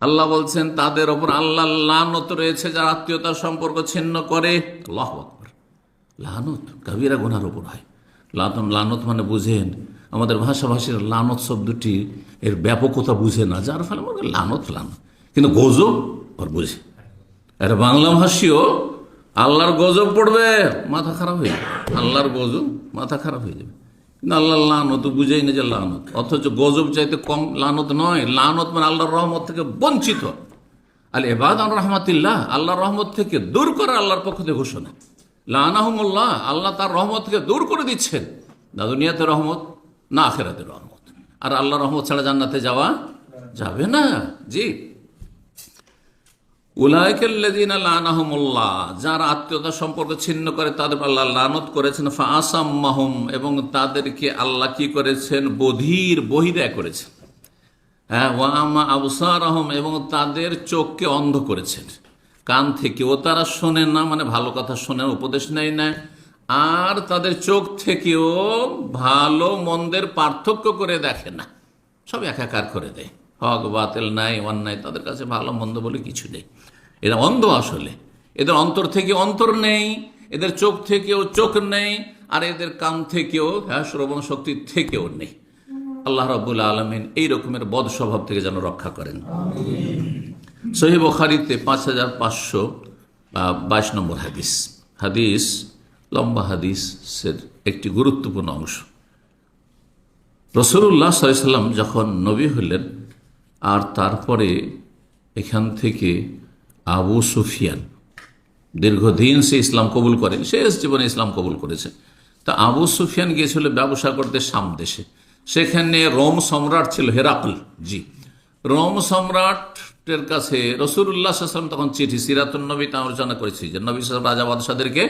আল্লাহ বলছেন, তাদের ওপর আল্লাহ লানত রয়েছে যারা আত্মীয়তার সম্পর্ক ছিন্ন করে। লানত? কবিরা গুনার ওপর হয়। লাতন, লানত মানে বুঝেন, আমাদের ভাষাভাষীর লানত শব্দটি এর ব্যাপকতা বুঝে না, যার ফলে মনে হয় লানত লানত। কিন্তু গজব ওর বুঝে। এটা বাংলা ভাষীও আল্লাহর গজব পড়বে, মাথা খারাপ হয়ে যাবে। আল্লাহর গজব মাথা খারাপ হয়ে যাবে। কিন্তু আল্লাহর লানত, বুঝেই না যে লানত। অথচ গজব চাইতে কম লানত নয়। লানত মানে আল্লাহর রহমত থেকে বঞ্চিত। আল এবাদ রহমতুল্লাহ, আল্লাহর রহমত থেকে দূর করে আল্লাহর পক্ষ থেকে ঘোষণা। লানাহমুল্লাহ, আল্লাহ তার রহমত থেকে দূর করে দিচ্ছেন। না দুনিয়াতে রহমত, না আখেরাতে রহমত। আর আল্লাহ রহমত ছাড়া জান্নাতে যাওয়া যাবে না। জি। উলাইকাল্লাযীনা লানাহুমুল্লাহ, যারা আত্মীয়তা সম্পর্ক ছিন্ন করে, তাদের আল্লাহ লানত করেছেন। ফাআসাম্মাহুম, এবং তাদেরকে আল্লাহ কি করেছেন? বধির বহিরা করেছেন। হ্যাঁ ওয়ামা আবসারহম, এবং তাদের চোখকে অন্ধ করেছেন। কান থেকেও তারা শোনে না মানে ভালো কথা শোনে উপদেশ নেয় না। আর তাদের চোখ থেকেও ভালো মন্দের পার্থক্য করে দেখে না। সব একাকার করে দেয়। হক, বাতিল নাই, অন্যায়, তাদের কাছে ভালো, মন্দ বলে কিছু নেই। এরা অন্ধ আসলে। এদের অন্তর থেকে অন্তর নেই, এদের চোখ থেকেও চোখ নেই, আর এদের কান থেকেও হ্যাঁ শ্রবণ শক্তি থেকেও নেই। আল্লাহ রাবুল আলমিন এই রকমের বদ স্বভাব থেকে যেন রক্ষা করেন। সহি বখারিতে পাঁচ হাজার পাঁচশো বাইশ নম্বর হাদিস। হাদিস, লম্বা হাদিসের একটি গুরুত্বপূর্ণ অংশ। রসুল্লাহ সাল্লাম যখন নবী হলেন আর তারপরে এখান থেকে আবু সুফিয়ান। দীর্ঘদিন সে ইসলাম কবুল করেন শেষ জীবনে ইসলাম কবুল করেছে। তা আবু সুফিয়ান গিয়েছিল ব্যবসা করতে সাম দেশে। সেখানে রোম সম্রাট ছিল হেরাকল, জি। রোম সম্রাটের কাছে রসুল্লাহ সাল্লাম তখন চিঠি সিরাতুল নবী তা আলোচনা করেছি যে নবী সাহেব রাজা বাদশাদেরকে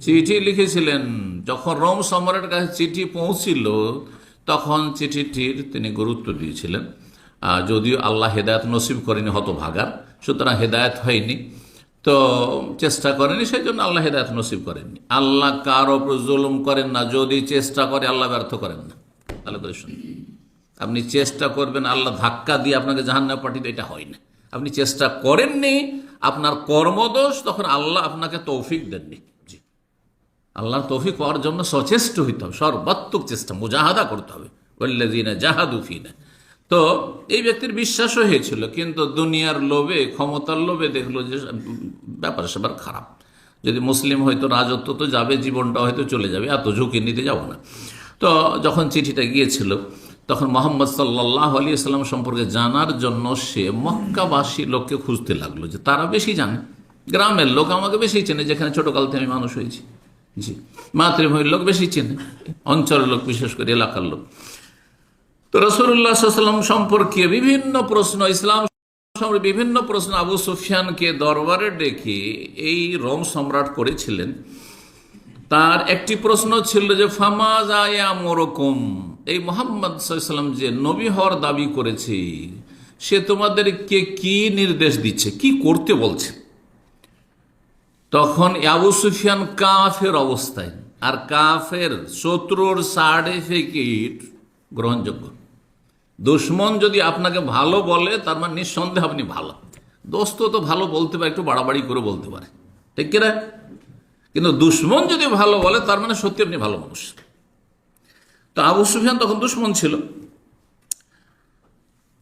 চিঠি লিখেছিলেন। যখন রোম সম্রাটের কাছে চিঠি পৌঁছিল, তখন চিঠিটির তিনি গুরুত্ব দিয়েছিলেন। যদিও আল্লাহ হেদায়ত নসিব করেনি হতভাগার, সুতরাং হেদায়ত হয়নি। তো চেষ্টা করেনি সেই জন্য আল্লাহ হেদায়ত নসিব করেননি। আল্লাহ কার জুলুম করেন না, যদি চেষ্টা করে আল্লাহ ব্যর্থ করেন না। তাহলে করে শুনুন, আপনি চেষ্টা করবেন আল্লাহ ধাক্কা দিয়ে আপনাকে জাহান্না পাঠিয়ে এটা হয় না। আপনি চেষ্টা করেননি, আপনার কর্মদোষ তখন আল্লাহ আপনাকে তৌফিক দেননি। আল্লাহর তৌফিক পাওয়ার জন্য সচেষ্ট হইতে হবে, সর্বাত্মক চেষ্টা, মুজাহাদা করতে হবে। ওল্লাদিনা জাহাদুফিনা তো এই ব্যক্তির বিশ্বাসও হয়েছিল, কিন্তু দুনিয়ার লোভে, ক্ষমতার লোভে দেখল যে ব্যাপার সেবার খারাপ। যদি মুসলিম হয়তো রাজত্ব তো যাবে, জীবনটা হয়তো চলে যাবে, এত ঝুঁকি নিতে যাব না। তো যখন চিঠিটা গিয়েছিল, তখন মোহাম্মদ সাল্লাহ আলী ইসলাম সম্পর্কে জানার জন্য সে মক্কাবাসী লোককে খুঁজতে লাগল যে, তারা বেশি জানে। গ্রামের লোক আমাকে বেশি চেনে, যেখানে ছোটকাল থেকে আমি মানুষ হয়েছি। জি। মাতৃভূমির লোক বেশি চেনে। অঞ্চলের লোক, বিশেষ করে এলাকার লোক। তো রসুল্লাহ সাল্লাম সম্পর্কে বিভিন্ন প্রশ্ন, ইসলাম বিভিন্ন প্রশ্ন আবু সুফিয়ানকে দরবারে ডেকে এই রোম সম্রাট করেছিলেন। তার একটি প্রশ্ন ছিল যে ফামাজ আয়া মোরকম? এই মোহাম্মদ সাল্লাম যে নবী হওয়ার দাবি করেছে, সে তোমাদেরকে কি নির্দেশ দিচ্ছে, কি করতে বলছে? তখন আবু সুফিয়ান কাফের অবস্থায়, আর কাফের শত্রুর সার্টিফিকেট গ্রহণযোগ্য। দুশ্মন যদি আপনাকে ভালো বলে, তার মানে নিঃসন্দেহে আপনি ভালো। দোস্ত তো ভালো বলতে পারে, একটু বাড়াবাড়ি করে বলতে পারে। ঠিক কিনা কিন্তু দুশ্মন যদি ভালো বলে, তার মানে সত্যি আপনি ভালো মানুষ। তো আবু সুফিয়ান তখন দুশ্মন ছিল।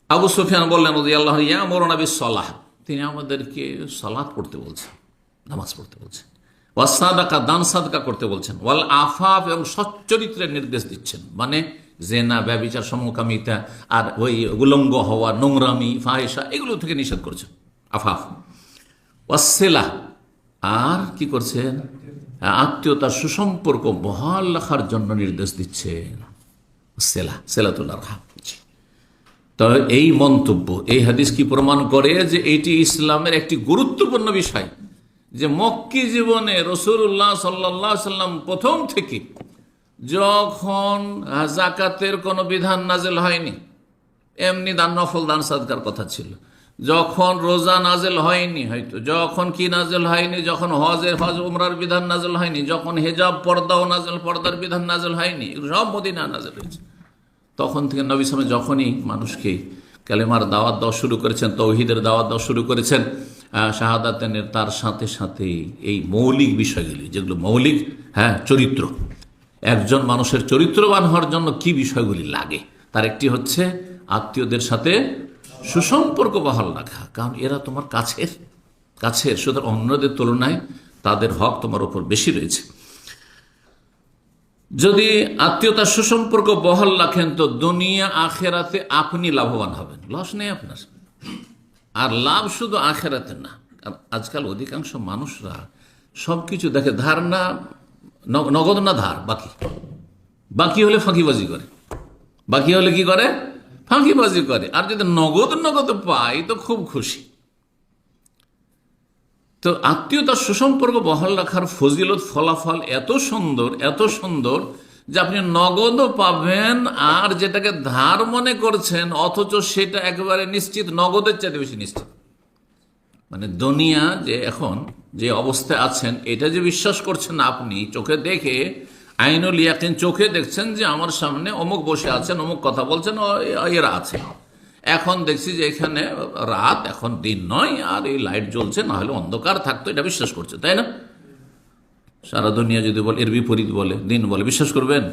আবু সুফিয়ান বললেন আল্লাহ ইয়া মরনাবি সলাহ। তিনি আমাদেরকে সলাদ পড়তে বলছেন, নামাজ পড়তে বলছেন। ওয়াসাদাকা দান সাদকা করতে বলছেন। ওয়াল আফাফ এবং সচ্চরিত্রের নির্দেশ দিচ্ছেন। মানে জেনা ব্যবিচার সমকামিতা আর ওই উলঙ্গ হওয়া, নোংরামি ফাহেসা এগুলো থেকে নিষেধ করছেন আফাফ। ওয়াসেলা আর কি করছেন? আত্মীয়তার সুসম্পর্ক বহাল রাখার জন্য নির্দেশ দিচ্ছেন সেলা সেলাতুল্লাহ রাহা। তো এই মন্তব্য, এই হাদিস কি প্রমাণ করে যে এটি ইসলামের একটি গুরুত্বপূর্ণ বিষয়? যে মক্কি জীবনে রসুল্লাহ সাল্লাহ সাল্লাম প্রথম থেকে যখন জাকাতের কোনো বিধান নাজেল হয়নি, এমনি দান, নফল দান সাদকার কথা ছিল। যখন রোজা নাজেল হয়নি, হয়তো যখন কি নাজেল হয়নি, যখন হজের হজ, উমরার বিধান নাজেল হয়নি, যখন হেজাব পর্দাও নাজেল, পর্দার বিধান নাজেল হয়নি, সব মদিনা নাজেল হয়েছে। তখন থেকে নবী সামে যখনই মানুষকে কালেমার দাওয়াত দেওয়া শুরু করেছেন, তৌহিদের দাওয়াত দেওয়া শুরু করেছেন শাহাদাতেনের তার সাথে সাথে এই মৌলিক বিষয়গুলি, যেগুলো মৌলিক হ্যাঁ চরিত্র একজন মানুষের চরিত্রবান হওয়ার জন্য কি বিষয়গুলি লাগে? তার একটি হচ্ছে আত্মীয়দের সাথে সুসম্পর্ক বহাল রাখা। কারণ এরা তোমার কাছের কাছের। সুতরাং অন্যদের তুলনায় তাদের হক তোমার উপর বেশি রয়েছে। যদি আত্মীয়তার সুসম্পর্ক বহাল রাখেন, তো দুনিয়া, আখেরাতে আপনি লাভবান হবেন। লস নেই আপনার। আর লাভ শুধু আখেরাতে না। আজকাল অধিকাংশ মানুষরা সব কিছু দেখে ধার না ন- নগদ না ধার? বাকি। বাকি হলে ফাঁকিবাজি করে। বাকি হলে কি করে? ফাঁকিবাজি করে। আর যদি নগদ নগদ পাই তো খুব খুশি। তো আত্মীয়তার সুসম্পর্ক বহাল রাখার ফজিলত, ফলাফল এত সুন্দর এত সুন্দর যে আপনি নগদও পাবেন আর যেটাকে ধার মনে করছেন, অথচ সেটা একেবারে নিশ্চিত, নগদের চাইতে বেশি নিশ্চিত। মানে দুনিয়া যে এখন যে অবস্থায় আছেন, এটা যে বিশ্বাস করছেন আপনি, চোখে দেখে, আইনুল ইয়াকিন চোখে দেখছেন যে আমার সামনে অমুক বসে আছেন, অমুক কথা বলছেন এরা আছে। এখন দেখছি যে এখানে রাত, এখন দিন নয়, আর এই লাইট জ্বলছে, না হলে অন্ধকার থাকতো, এটা বিশ্বাস করছে, তাই না? সারা দুনিয়া যদি বলে, এর বিপরীত বলে, দিন বলে, বিশ্বাস করবেন?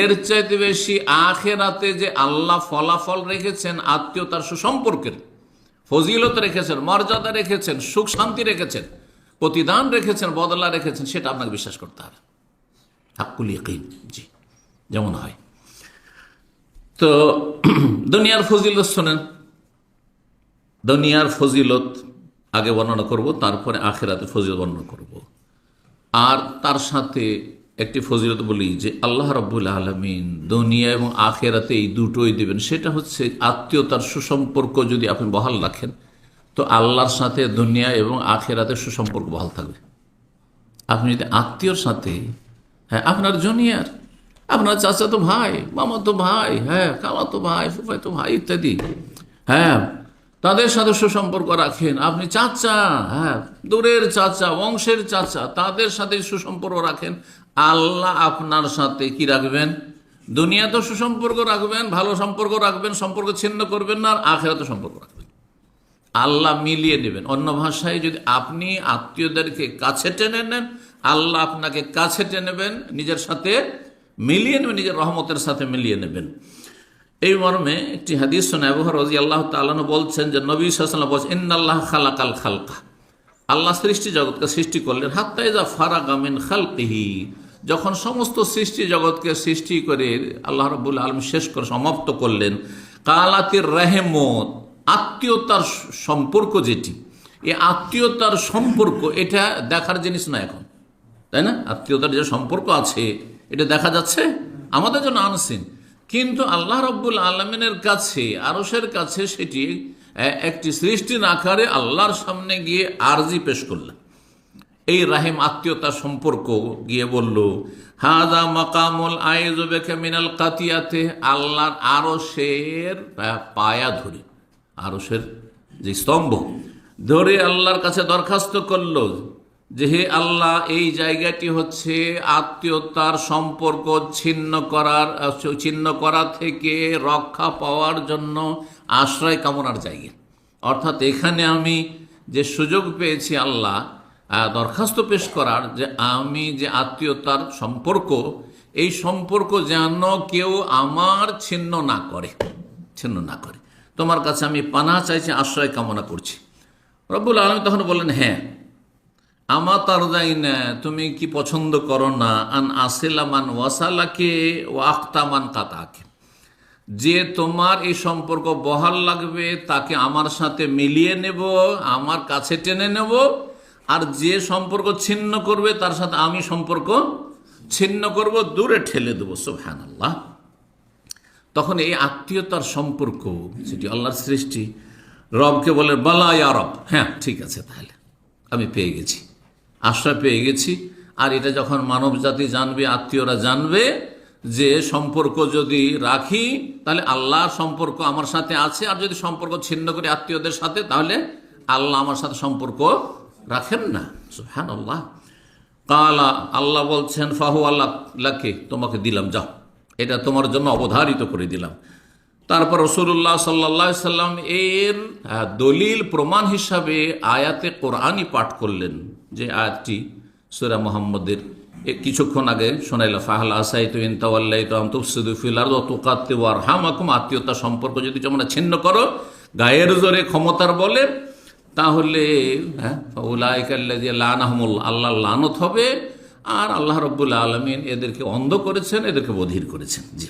এর চাইতে বেশি আখেরাতে যে আল্লাহ ফলাফল রেখেছেন, আত্মীয়তার সুসম্পর্কের। ফজিলত রেখেছেন, মর্যাদা রেখেছেন, সুখ শান্তি রেখেছেন, প্রতিদান রেখেছেন, বদলা রেখেছেন, সেটা আপনাকে বিশ্বাস করতে হবে। হাক্কুল ইকিন জি, যেমন হয়। তো দুনিয়ার ফজিলত শোনেন। দুনিয়ার ফজিলত আগে বর্ণনা করব, তারপরে আখেরাতে ফজিলত বর্ণনা করব। আর তার সাথে একটি ফজিলত বলি যে আল্লাহ রব্বুল আলমিন দুনিয়া এবং আখেরাতে এই দুটোই দেবেন। সেটা হচ্ছে আত্মীয়তার সুসম্পর্ক যদি আপনি বহাল রাখেন, তো আল্লাহর সাথে দুনিয়া এবং আখেরাতে সুসম্পর্ক বহাল থাকবে। আপনি যদি আত্মীয়র সাথে হ্যাঁ আপনার জুনিয়ার, আপনার চাচা তো ভাই মামা তো ভাই হ্যাঁ খালা তো ভাই ফুফাই তো ভাই ইত্যাদি হ্যাঁ তাদের সাথে সুসম্পর্ক রাখেন। আপনি চাচা হ্যাঁ দূরের চাচা, বংশের চাচা, তাদের সাথে সুসম্পর্ক রাখেন। আল্লাহ আপনার সাথে কি রাখবেন? দুনিয়াতে সুসম্পর্ক রাখবেন, ভালো সম্পর্ক রাখবেন, সম্পর্ক ছিন্ন করবেন না, আর আখেরাতে সম্পর্ক রাখবেন। আল্লাহ মিলিয়ে নেবেন। অন্য ভাষায় যদি আপনি আত্মীয়দেরকে কাছে টেনে নেন, আল্লাহ আপনাকে কাছে টেনেবেন নিজের সাথে মিলিয়ে নেবেন, নিজের রহমতের সাথে মিলিয়ে নেবেন। এই মর্মে একটি হাদিস রাজি আল্লাহ তালন বলছেন যে, নবী সাল্লাম বলছেন, ইন্নাল্লাহ খালাকাল খালকা। আল্লাহ সৃষ্টি জগৎকে সৃষ্টি করলেন হাত্তাইজা ফারাগামিন খালকিহি। যখন সমস্ত সৃষ্টি জগৎকে সৃষ্টি করে আল্লাহ রবুল আলম শেষ করে সমাপ্ত করলেন, কালাতির রেহেমত আত্মীয়তার সম্পর্ক যেটি, এই আত্মীয়তার সম্পর্ক, এটা দেখার জিনিস না এখন, তাই না? আত্মীয়তার যে সম্পর্ক আছে, এটা দেখা যাচ্ছে আমাদের জন্য আনসিন। কিন্তু আল্লাহ রব্বুল আলমিনের কাছে আরসের কাছে সেটি, এ- একটি সৃষ্টির আকারে আল্লাহর সামনে গিয়ে আরজি পেশ করলেন। এই রাহিম আত্মীয়তার সম্পর্ক গিয়ে বলল হাজা মাকামুল আয়েজবেকে মিনাল কাতিয়াতে আল্লাহর আরসের পায়া ধরে আরসের যে স্তম্ভ, ধরে আল্লাহর কাছে দরখাস্ত করল যে, হে আল্লাহ, এই জায়গাটি হচ্ছে আত্মীয়তার সম্পর্ক ছিন্ন করার, ছিন্ন করা থেকে রক্ষা পাওয়ার জন্য আশ্রয় কামনার জায়গা। অর্থাৎ এখানে আমি যে সুযোগ পেয়েছি আল্লাহ দরখাস্ত পেশ করার যে আমি যে আত্মীয়তার সম্পর্ক, এই সম্পর্ক যেন কেউ আমার ছিন্ন না করে, ছিন্ন না করে। তোমার কাছে আমি পানা চাইছি, আশ্রয় কামনা করছি। রব্বুল আলম তখন বললেন হ্যাঁ আমা তার যাই না তুমি কি পছন্দ করো না? আন আসিলামান ওয়াসালাকে ও আখতামান কাতাকে। যে তোমার এই সম্পর্ক বহাল লাগবে, তাকে আমার সাথে মিলিয়ে নেব, আমার কাছে টেনে নেব আর যে সম্পর্ক ছিন্ন করবে, তার সাথে আমি সম্পর্ক ছিন্ন করব, দূরে ঠেলে দেবো সোহান আল্লাহ তখন এই আত্মীয়তার সম্পর্ক, সেটি আল্লাহর সৃষ্টি, রবকে বলে, বালা ইয়া রব। হ্যাঁ ঠিক আছে তাহলে, আমি পেয়ে গেছি, আশ্রয় পেয়ে গেছি। আর এটা যখন মানব জাতি জানবে, আত্মীয়রা জানবে, যে সম্পর্ক যদি রাখি, তাহলে আল্লাহ সম্পর্ক আমার সাথে আছে। আর যদি সম্পর্ক ছিন্ন করি আত্মীয়দের সাথে, তাহলে আল্লাহ আমার সাথে সম্পর্ক রাখেন না হ্যাঁ আল্লাহ কালা, আল্লাহ বলছেন, ফাহু আল্লাহ, লাকে, তোমাকে দিলাম, যাও। এটা তোমার জন্য অবধারিত করে দিলাম। তারপর রসুল্লাহ সাল্লা সাল্লাম এর দলিল, প্রমাণ হিসাবে আয়াতে কোরআনই পাঠ করলেন। যে আয়াতটি সুরা মোহাম্মদের কিছুক্ষণ আগে শোনাইল, ফাহাল আসাই তো ইনতাওয়াল্লাই তো আমতুফিল আর তোকাত্তে ওয়ার হামাকুম আত্মীয়তা সম্পর্ক যদি তোমরা ছিন্ন করো, গায়ের জোরে ক্ষমতার বলে তাহলে হ্যাঁ আল্লাহ লানত হবে, আর আল্লাহ রব্বুল আলমিন এদেরকে অন্ধ করেছেন, এদেরকে বধির করেছেন। জি।